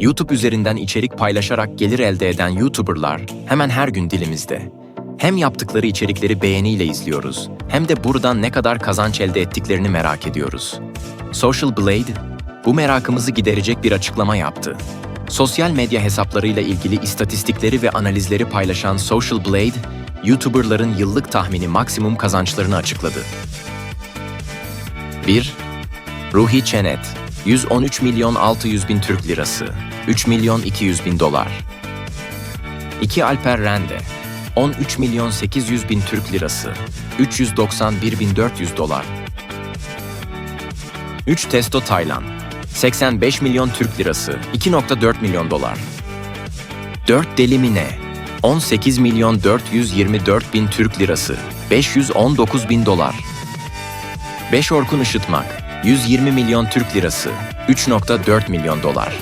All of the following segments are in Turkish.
YouTube üzerinden içerik paylaşarak gelir elde eden YouTuber'lar hemen her gün dilimizde. Hem yaptıkları içerikleri beğeniyle izliyoruz, hem de buradan ne kadar kazanç elde ettiklerini merak ediyoruz. Social Blade, bu merakımızı giderecek bir açıklama yaptı. Sosyal medya hesaplarıyla ilgili istatistikleri ve analizleri paylaşan Social Blade, YouTuber'ların yıllık tahmini maksimum kazançlarını açıkladı. 1. Ruhi Çenet 113 milyon 600 bin Türk lirası 3 milyon 200 bin dolar 2. Alper Rende 13 milyon 800 bin Türk lirası 391 bin 400 dolar 3. Testo Taylan 85 milyon Türk lirası 2.4 milyon dolar 4. Deli Mine 18 milyon 424 bin Türk lirası 519 bin dolar 5 Orkun Işıtmak 120 milyon Türk lirası 3.4 milyon dolar.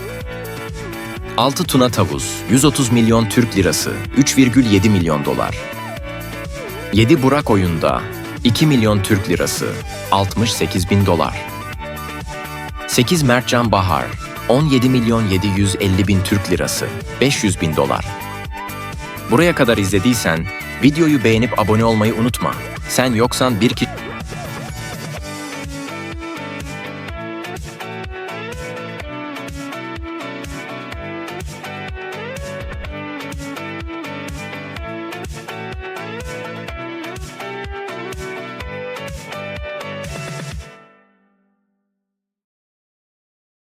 6 Tuna Tavus 130 milyon Türk lirası 3,7 milyon dolar. 7 Burak Oyunda 2 milyon Türk lirası 68 bin dolar. 8 Mertcan Bahar 17 milyon 750 bin Türk lirası 500 bin dolar. Buraya kadar izlediysen videoyu beğenip abone olmayı unutma. Sen yoksan bir kişi